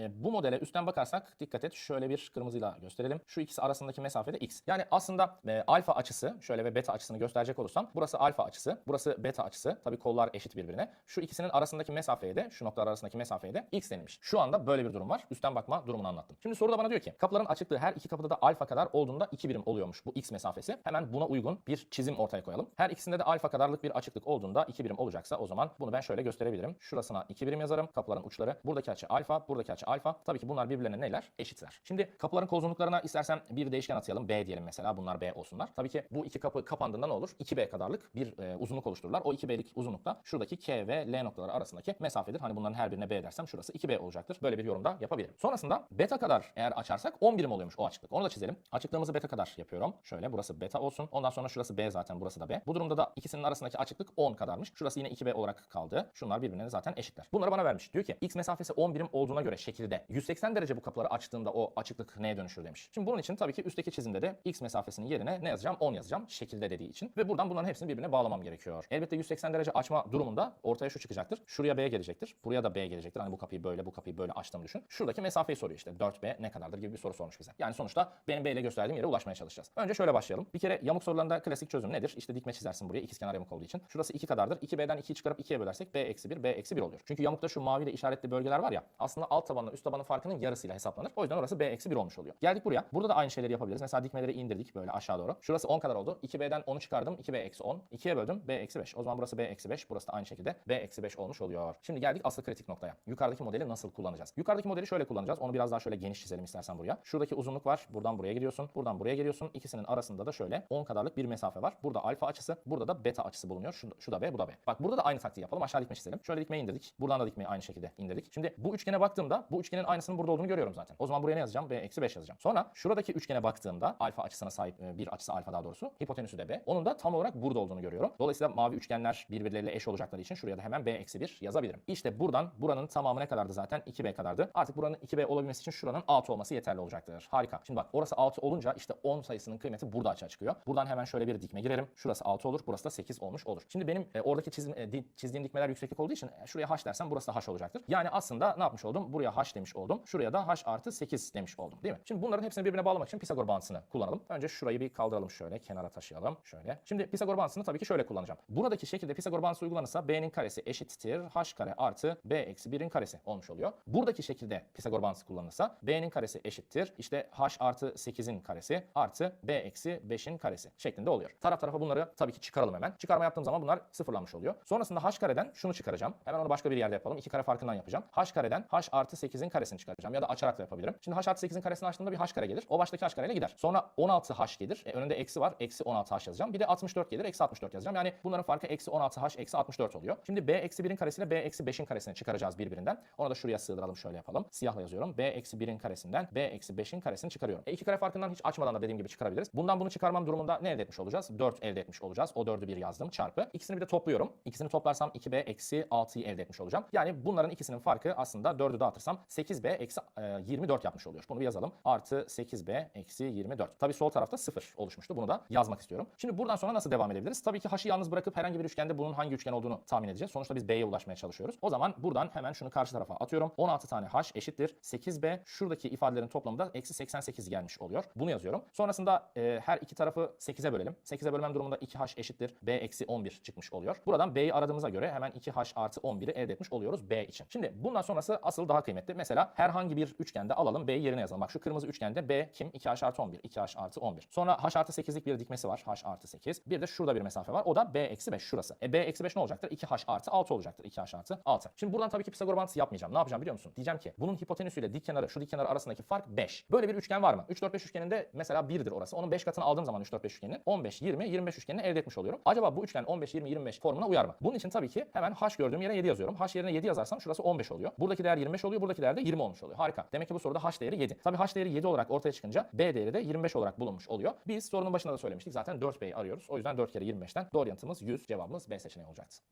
e, bu modele üstten bakarsak dikkat et şöyle bir kırmızıyla gösterelim. Şu ikisi arasındaki mesafede x. Yani aslında e, alfa açısı şöyle ve beta açısını gösterecek olursam burası alfa açısı, burası beta açısı. Tabii kollar eşit birbirine. Şu ikisinin arasındaki mesafeye de şu noktalar arasındaki mesafeye de x denilmiş. Şu anda böyle bir durum var. Üstten bakma durumunu anlattım. Şimdi soruda bana diyor ki kapıların açıklığı her iki kapıda da alfa kadar olduğunda 2 birim oluyormuş bu x mesafesi. Hemen buna uygun bir çizim ortaya koyalım. Her ikisinde de alfa kadarlık bir açıklık olduğunda 2 birim olacaksa o zaman bunu ben şöyle gösterebilirim. Şurasına 2 birim yazarım. Kapıların uçları. Buradaki açı alfa, buradaki açı alfa. Tabii ki bunlar birbirlerine neler? Eşitler. Şimdi kapıların kol uzunluklarına istersen bir değişken atayalım. B diyelim mesela. Bunlar B olsunlar. Tabii ki bu iki kapı kapandığında ne olur? 2B kadarlık bir e, uzunluk oluştururlar. O 2B'lik uzunluk da şuradaki K ve L noktaları arasındaki mesafedir. Hani bunların her birine B dersem şurası 2B olacaktır. Böyle bir yorumda yapabilirim. Sonrasında beta kadar eğer açarsak 10 birim oluyormuş o açıklık. Onu da çizelim. Açıklığımızı beta kadar yapıyorum. Şöyle burası beta olsun. Ondan sonra şurası B zaten burası da B. Bu durumda da ikisinin arasındaki açıklık 10 kadarmış. Şurası yine 2B olarak kaldı. Şunlar birbirine zaten eşitler. Bunları bana vermiş. Diyor ki x mesafesi 10 birim olduğuna göre şekilde 180 derece bu kapıları açtığında o açıklık neye dönüşür demiş. Şimdi bunun için tabii ki üstteki çizimde de x mesafesinin yerine ne yazacağım? 10 yazacağım şekilde dediği için. Ve buradan bunların hepsini birbirine bağlamam gerekiyor. Elbette 180 derece açma durumunda ortaya şu çıkacaktır. Şuraya B gelecektir. Buraya da B gelecektir. Hani bu kapıyı böyle bu kapıyı böyle açtığımı düşün. Şuradaki mesafeyi soruyor işte. 4B ne kadardır gibi bir soru sormuş bize. Yani sonuçta benim B ile gösterdiğim yere ulaşmaya çalışacağız. Önce şöyle başlayalım. Bir kere yamuk sorularında klasik çözüm nedir? İşte dikme çizersin buraya ikizkenar yamuk olduğu için. Şurası 2 kadardır. 2B'den 2'yi çıkarıp 2'ye bölersek B eksi 1, B eksi 1 oluyor. Çünkü yamukta şu maviyle işaretli bölgeler var ya aslında alt tabanla üst tabanın farkının yarısıyla hesaplanır. O yüzden orası B eksi 1 olmuş oluyor. Geldik buraya. Burada da aynı şeyleri yapabiliriz. Mesela dikmeleri indirdik böyle aşağı doğru. Şurası 10 kadar oldu. 2B'den 10'u çıkardım. 2B eksi 10. 2'ye böldüm. B eksi 5. O zaman burası B eksi 5. Burası da aynı şekilde B eksi 5 olmuş oluyor. Şimdi geldik asıl kritik noktaya. Yukarıdaki modeli nasıl kullanacağız? Yukarıdaki modeli şöyle kullanacağız. Onu biraz daha şöyle geniş çizelim istersen buraya. Şuradaki uzunluk var. Buradan buraya gidiyorsun. Buradan buraya geliyorsun. İkisinin arasında da şöyle 10 kadarlık bir mesafe var. Burada alfa açısı, burada da beta açısı bulunuyor. Şu, şu da B, bu da B. Bak burada da aynı taktiği yapalım. Aşağı dikme çizelim. Şöyle dikmeyi indirdik. Buradan da dikmeyi aynı şekilde indirdik. Şimdi bu üçgene baktığımda bu üçgenin aynısının burada olduğunu görüyorum zaten. O zaman buraya ne yazacağım? B eksi 5 yazacağım. Sonra şuradaki üçgene baktığımda alfa açısına sahip e, bir açısı alfa daha doğrusu. Hipotenüsü de B. Onun da tam olarak burada olduğunu görüyorum. Dolayısıyla mavi üçgenler birbirleriyle eş olacakları için şuraya da hemen B eksi 1 yazabilirim. İşte buradan buranın tamamı ne kadardı zaten? 2B kadardı. Artık buranın 2B olabilmesi için şuranın 6 olması yeterli olacaktır. Harika. Şimdi bak orası 6 olunca işte 10 sayısının kıymeti burada açığa çıkıyor. Buradan hemen şöyle bir dikme girerim. Şurası 6 olur. Burası da 8 olmuş olur. Şimdi benim e, oradaki çizim, e, di- çizdiğim dikmeler yükseklik olduğu için e, şuraya h dersem burası da h olacaktır. Yani aslında ne yapmış oldum? Buraya h demiş oldum. Şuraya da h artı 8 demiş oldum. Değil mi? Şimdi bunların hepsini birbirine bağlamak için Pisagor bağıntısını kullanalım. Önce şurayı bir kaldıralım şöyle. Kenara taşıyalım. Şöyle. Şimdi Pisagor bağıntısını tabii ki şöyle kullanacağım. Buradaki şekilde Pisagor bağıntısı uygulanırsa b'nin karesi eşittir h kare artı b eksi 1'in karesi olmuş oluyor. Buradaki şekilde Pisagor bağıntısı kullanılırsa b'nin karesi eşittir işte h artı 8'in karesi artı b eksi 5'in karesi şeklinde oluyor. Taraf tarafa bunları tabii ki çıkaralım hemen. Çıkarma yaptığım zaman bunlar sıfırlanmış oluyor. Sonrasında h kareden şunu çıkaracağım. Hemen onu başka bir yerde yapalım. İki kare farkından yapacağım. h kareden h artı 8'in karesini çıkaracağım. Ya da açarak da yapabilirim. Şimdi h artı 8'in karesini açtığımda bir h kare gelir. O baştaki h kareyle gider. Sonra 16h gelir. E, önünde eksi var. Eksi 16h yazacağım. Bir de 64 gelir. Eksi 64 yazacağım. Yani bunların farkı eksi 16h eksi 64 oluyor. Şimdi b eksi 1'in karesiyle b eksi 5'in karesini çıkaracağız birbirinden. Onu da şuraya sığdıralım şöyle yapalım. Siyahla yazıyorum. b eksi 1'in karesinden b eksi 5'in karesini çıkarıyorum. E, iki kare farkından hiç açmadan da dediğim gibi çıkarabiliriz. Bundan bunu çıkarmam durumunda ne elde etmiş olacağız? 4 elde etmiş olacağız. O 4'ü bir yazdım çarpı. İkisini bir de topluyorum. İkisini toplarsam 2b eksi 6'yı elde etmiş olacağım. Yani bunların ikisinin farkı aslında 4'ü dağıtırsam 8b eksi e, 24 yapmış oluyor. Bunu bir yazalım. Artı 8b eksi 24. Tabii sol tarafta 0 oluşmuştu. Bunu da yazmak istiyorum. Şimdi buradan sonra nasıl devam edebiliriz? Tabii ki h'ı yalnız bırakıp herhangi bir üçgende bunun hangi üçgen olduğunu tahmin edeceğiz. Sonuçta biz b'ye ulaşmaya çalışıyoruz. O zaman buradan hemen şunu karşı tarafa atıyorum. 16 tane h eşittir. 8b şuradaki ifadelerin toplamında eksi 88 gelmiş oluyor. Bunu yazıyorum. Sonrasında e, her iki tarafı 8'e bölelim. 8'e bölmem durumunda 2h eşittir. b eksi 11 çıkmış oluyor. Buradan b'yi aradığımıza göre hemen 2h artı 11'i elde etmiş oluyoruz b için. Şimdi bundan sonrası asıl daha kıymetli. Mesela herhangi bir üçgende alalım b'yi yerine yazalım. Bak şu kırmızı üçgende b kim? 2h artı 11. 2h artı 11. Sonra h artı 8'lik bir dikmesi var. h artı 8. Bir de şurada bir mesafe var. O da b eksi 5 şurası. E b eksi 5 ne olacaktır? 2h artı 6 olacaktır. 2h artı 6. Şimdi buradan tabii ki Pisagor bağıntısı yapmayacağım. Ne yapacağım biliyor musun? Diyeceğim ki bunun hipotenüsüyle dik kenarı şu dik kenarı arasındaki fark 5. Böyle bir üçgen var mı? 3 4 5 üçgeninde mesela 1'dir orası. Onun 5 katını aldığım zaman 3 4 5 üçgeninin 15 20 25 üçgenini elde etmiş oluyorum. Acaba bu üçgen 15 20 25 formuna uyar mı? Bunun için tabii ki hemen h gördüğüm yere 7 yazıyorum. h yerine 7 yazarsam şurası 15 oluyor. Buradaki değer 25 oluyor. Buradaki değer de 20 olmuş oluyor. Harika. Demek ki bu soruda h değeri 7. Tabii h değeri 7 olarak ortaya çıkınca b değeri de 25 olarak bulunmuş oluyor. Biz sorunun başında da söylemiştik. Zaten 4b'yi arıyoruz. O yüzden 4 kere 25'ten doğru yanıtımız 100. Cevabımız B seçeneği olacaktı.